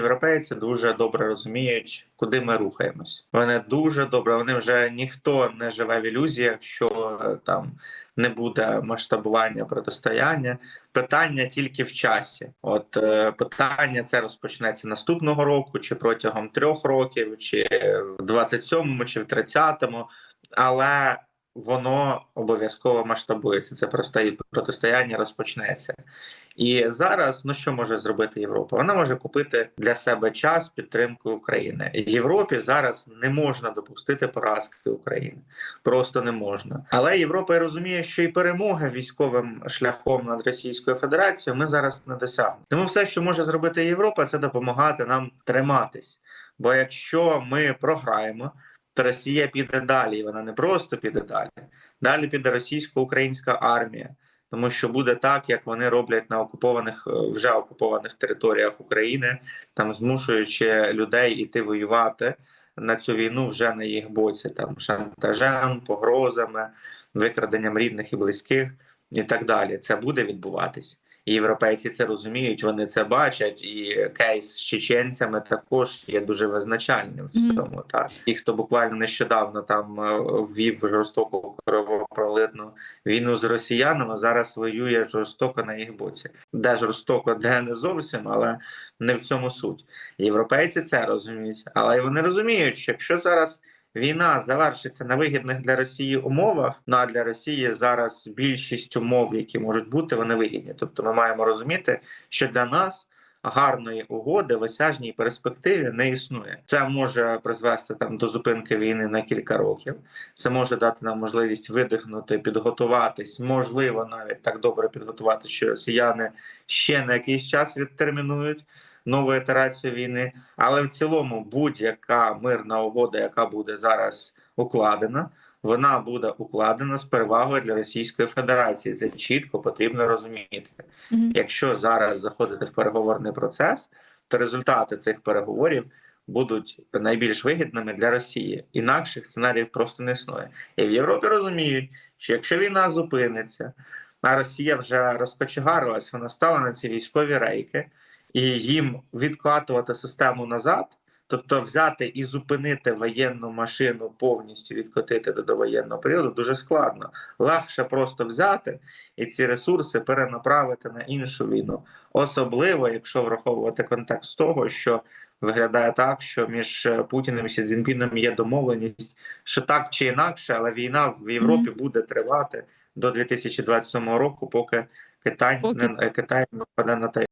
європейці дуже добре розуміють, куди ми рухаємось. Вони дуже добре. Вони вже ніхто не живе в ілюзіях, що е, там не буде масштабування протистояння. Питання тільки в часі. От е, питання це розпочнеться наступного року, чи протягом трьох років, чи в 27-му, чи в 30-му. Але воно обов'язково масштабується. Це просто протистояння розпочнеться. І зараз ну що може зробити Європа? Вона може купити для себе час підтримки України. Європі зараз не можна допустити поразки України, просто не можна. Але Європа розуміє, що і перемоги військовим шляхом над Російською Федерацією ми зараз не досягнемо. Тому все, що може зробити Європа, це допомагати нам триматись. Бо якщо ми програємо, то Росія піде далі. і Вона не просто піде далі. Далі піде російсько-українська армія, тому що буде так, як вони роблять на окупованих е, вже окупованих територіях України, там змушуючи людей іти воювати на цю війну вже на їх боці, там шантажем, погрозами, викраденням рідних і близьких, і так далі. Це буде відбуватись. Європейці це розуміють, вони це бачать, і кейс з чеченцями також є дуже визначальним в цьому. Так ті, хто буквально нещодавно там е, ввів жорстоку кровопролитну війну з росіянами, зараз воює жорстоко на їх боці. Де жорстоко, де не зовсім, але не в цьому суть. Європейці це розуміють, але вони розуміють, що якщо зараз війна завершиться на вигідних для Росії умовах. Ну а для Росії зараз більшість умов, які можуть бути, вони вигідні. Тобто, ми маємо розуміти, що для нас. Гарної угоди в осяжній перспективі не існує. Це може призвести там до зупинки війни на кілька років. Це може дати нам можливість видихнути, підготуватись, можливо, навіть так добре підготувати, що росіяни ще на якийсь час відтермінують нову ітерацію війни. Але в цілому будь-яка мирна угода, яка буде зараз укладена, вона буде укладена з перевагою для Російської Федерації. Це чітко потрібно розуміти. Мгм. Якщо зараз заходити в переговорний процес, то результати цих переговорів будуть найбільш вигідними для Росії. Інакших сценаріїв просто не існує. І в Європі розуміють, що якщо війна зупиниться, а Росія вже розкочегарилась, вона стала на ці військові рейки, і їм відкатувати систему назад. Тобто взяти і зупинити воєнну машину повністю відкотити до довоєнного періоду дуже складно. Легше просто взяти і ці ресурси перенаправити на іншу війну, особливо якщо враховувати контекст того, що виглядає так, що між е, Путіним і Сі Цзіньпіном є домовленість, що так чи інакше, але війна в Європі буде тривати до 2027 року, поки Китай Поки- не Китай не нападе на Тайвань.